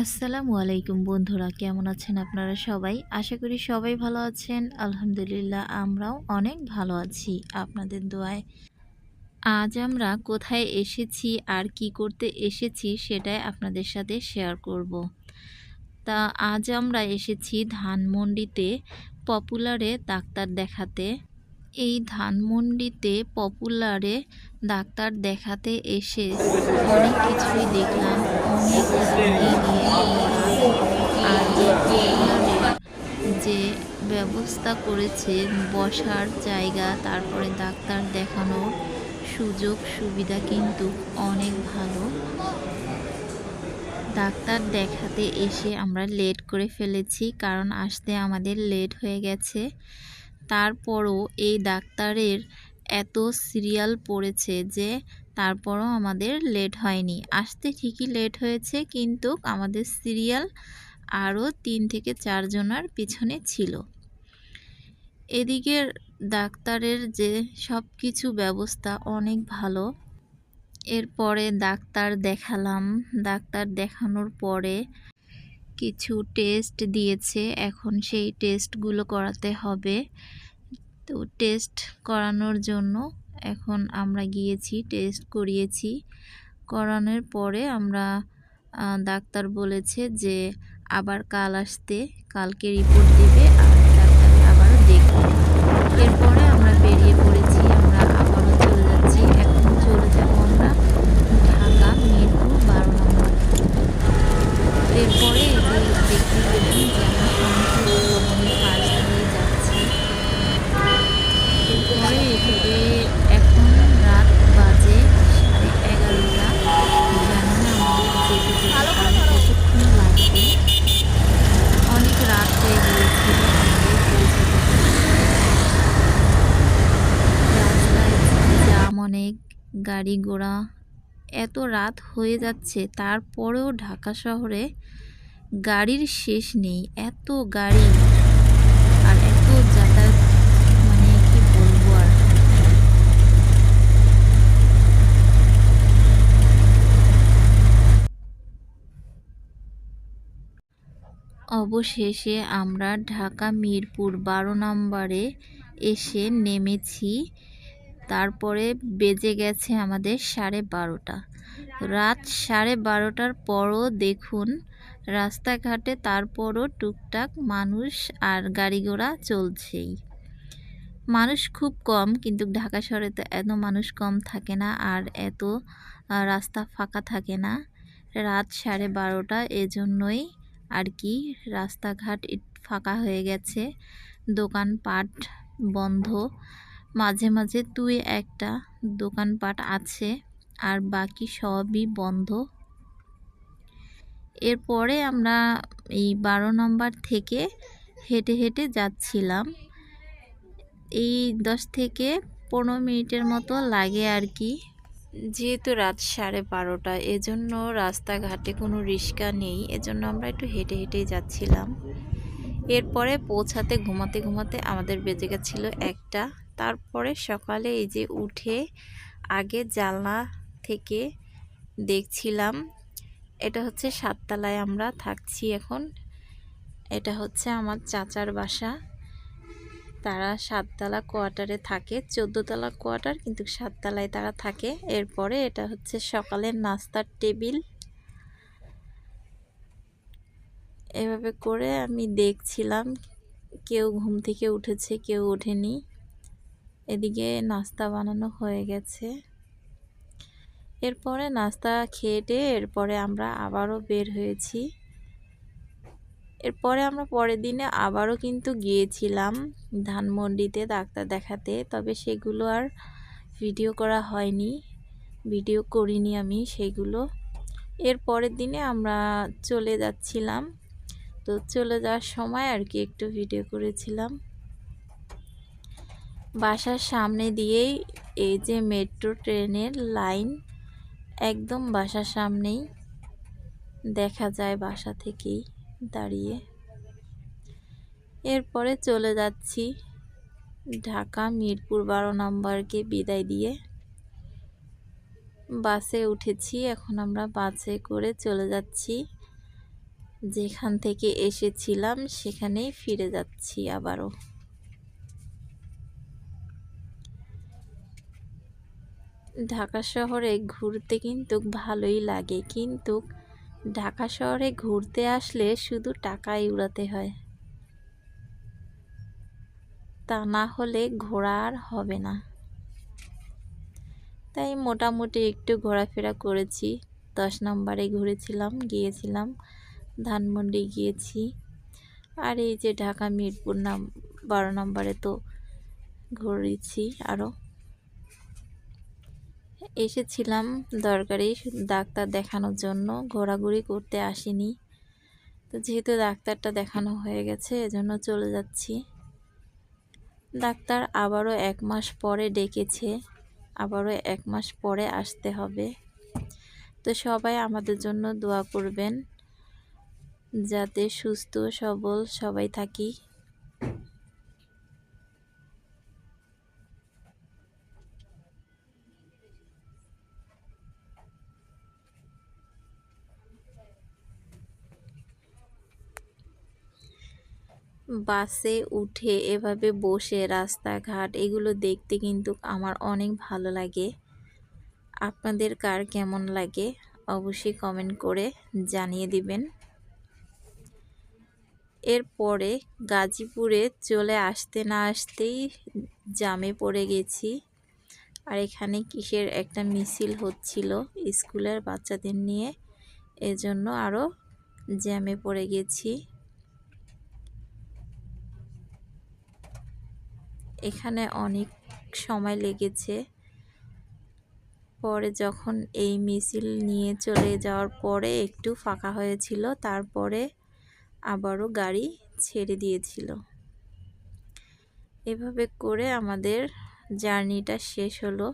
আসসালামু আলাইকুম বন্ধুরা, কেমন আছেন আপনারা সবাই? আশা করি সবাই ভালো আছেন। আলহামদুলিল্লাহ, আমরাও অনেক ভালো আছি আপনাদের দোয়ায়। আজ আমরা কোথায় এসেছি, আর কি করতে এসেছি সেটাই আপনাদের সাথে শেয়ার করব। তা আজ আমরা এসেছি ধানমন্ডিতে পপুলারে ডাক্তার দেখাতে। এই ধানমন্ডিতে পপুলারে ডাক্তার দেখাতে এসে অনেক কিছুই দেখলাম। যে ব্যবস্থা করেছে, বসার জায়গা, তারপরে ডাক্তার দেখানোর সুযোগ, সুবিধা কিন্তু অনেক ভালো। ডাক্তার দেখাতে এসে আমরা লেট করে ফেলেছি, কারণ আসতে আমাদের লেট হয়ে গেছে। তারপরও এই ডাক্তারের এত সিরিয়াল পড়েছে যে তারপরও আমাদের লেট হয়নি। আসতে ঠিকই লেট হয়েছে, কিন্তু আমাদের সিরিয়াল আরও তিন থেকে চারজনার পিছনে ছিল। এদিকের ডাক্তারের যে সব কিছু ব্যবস্থা অনেক ভালো। এরপরে ডাক্তার দেখালাম। ডাক্তার দেখানোর পরে কিছু টেস্ট দিয়েছে। এখন সেই টেস্টগুলো করাতে হবে। তো টেস্ট করানোর জন্য এখন আমরা গিয়েছি টেস্ট করিয়েছি। করানোর পরে আমরা ডাক্তার বলেছে যে আবার কাল আসতে, কালকে রিপোর্ট দেবে আর ডাক্তার আবার দেখবে। এরপরে আমরা বেরিয়ে পড়েছি আমরা আবারও চলে যাচ্ছি এখন চলে যাব আমরা ঢাকা মিরপুর বারো নম্বর এরপরে দেখতে পেলেন যে আমরা শঙ্কর ভবনের পাশ দিয়ে যাচ্ছি এরপরে এদিকে এখন রাত বাজে সাড়ে এগারোটা জানি না আমাদের যেতে যেতে আরও কতক্ষণ লাগবে অনেক রাত হয়ে গিয়েছিল আমাদের পৌঁছাতে রাস্তায় জাম অনেক গাড়ি ঘোড়া এত রাত হয়ে যাচ্ছে, তারপরেও ঢাকা শহরে গাড়ির শেষ নেই। এত গাড়ি আর এত যাতায়াত মানে অবশেষে আমরা ঢাকা মিরপুর বারো নম্বরে এসে নেমেছি। তারপরে বেজে গেছে আমাদের সাড়ে বারোটা। রাত সাড়ে বারোটার পরও দেখুন রাস্তাঘাটে তারপরও টুকটাক মানুষ আর গাড়ি ঘোড়া চলছেই। মানুষ খুব কম, কিন্তু ঢাকা শহরে তো এত মানুষ কম থাকে না আর এত রাস্তা ফাঁকা থাকে না। রাত সাড়ে বারোটা, এজন্যই আর কি রাস্তাঘাট ফাঁকা হয়ে গেছে। দোকানপাট বন্ধ। মাঝে মাঝে তুই একটা দোকানপাট আছে আর বাকি সবই বন্ধ। এরপরে আমরা এই বারো নম্বর থেকে হেঁটে হেঁটে যাচ্ছিলাম। এই দশ থেকে পনেরো মিনিটের মতো লাগে আর কি। যেহেতু রাত সাড়ে বারোটা, এজন্য রাস্তাঘাটে কোনো রিক্সা নেই, এজন্য আমরা একটু হেঁটে হেঁটেই যাচ্ছিলাম। এরপরে পৌঁছাতে, ঘুমাতে ঘুমাতে আমাদের বেজে গেছিল একটা। তারপরে সকালে এই যে উঠে আগে জানলা থেকে দেখছিলাম, এটা হচ্ছে সাততলায় আমরা থাকছি এখন। এটা হচ্ছে আমার চাচার বাসা। তারা সাততলা কোয়ার্টারে থাকে, চোদ্দোতলা কোয়ার্টার কিন্তু সাততলায় তারা থাকে। এরপরে এটা হচ্ছে সকালের নাস্তার টেবিল। এভাবে করে আমি দেখছিলাম, কেউ ঘুম থেকে উঠেছে, কেউ ওঠেনি। এদিকে নাস্তা বানানো হয়ে গেছে। এরপরে নাস্তা খেয়ে এরপরে আমরা আবারও বের হয়েছি। এরপরে আমরা পরের দিনে আবারও কিন্তু গিয়েছিলাম ধানমন্ডিতে ডাক্তার দেখাতে, তবে সেগুলো আর ভিডিও করা হয়নি, ভিডিও করিনি আমি সেগুলো। এর পরের দিনে আমরা চলে যাচ্ছিলাম। তো চলে যাওয়ার সময় আর কি একটু ভিডিও করেছিলাম। বাসার সামনে দিয়েই এই যে মেট্রো ট্রেনের লাইন একদম বাসার সামনেই দেখা যায় বাসা থেকেই দাঁড়িয়ে। এরপরে চলে যাচ্ছি ঢাকা মিরপুর বারো নম্বরকে বিদায় দিয়ে। বাসে উঠেছি, এখন আমরা বাসে করে চলে যাচ্ছি। যেখান থেকে এসেছিলাম সেখানেই ফিরে যাচ্ছি আবারও। ঢাকা শহরে ঘুরতে কিন্তু ভালোই লাগে। কিন্তু ঢাকা শহরে ঘুরতে আসলে শুধু টাকাই উড়াতে হয়। তা না হলে ঘোরা আর হবে না। তাই মোটামুটি একটু ঘোরাফেরা করেছি। দশ নম্বরে ঘুরেছিলাম, গিয়েছিলাম, ধানমন্ডি গিয়েছি। আর এই যে ঢাকা মিরপুর নাম বারো নম্বরে তো ঘুরেছি আরও এসেছিলাম দরকারি ডাক্তার দেখানোর জন্য। ঘোরাঘুরি করতে আসিনি। তো যেহেতু ডাক্তারটা দেখানো হয়ে গেছে, এজন্য চলে যাচ্ছি। ডাক্তার আবারও এক মাস পরে ডেকেছে, আবারও এক মাস পরে আসতে হবে। তো সবাই আমাদের জন্য দোয়া করবেন, যাতে সুস্থ, সবল সবাই থাকি। বাসে উঠে এভাবে বসে রাস্তাঘাট, এগুলো দেখতে কিন্তু আমার অনেক ভালো লাগে। আপনাদের কার কেমন লাগে অবশ্যই কমেন্ট করে জানিয়ে দিবেন। এরপরে গাজীপুরে চলে আসতে না আসতেই জামে পড়ে গেছি। আর এখানে কিসের একটা মিছিল হচ্ছিল স্কুলের বাচ্চাদের নিয়ে, এজন্য আরও জ্যামে পড়ে গেছি। এখানে অনেক সময় লেগেছে। পরে যখন এই মিছিল নিয়ে চলে যাওয়ার পরে একটু ফাঁকা হয়েছিল, তারপরে আবারও গাড়ি ছেড়ে দিয়েছিল। এভাবে করে আমাদের জার্নিটা শেষ হলো।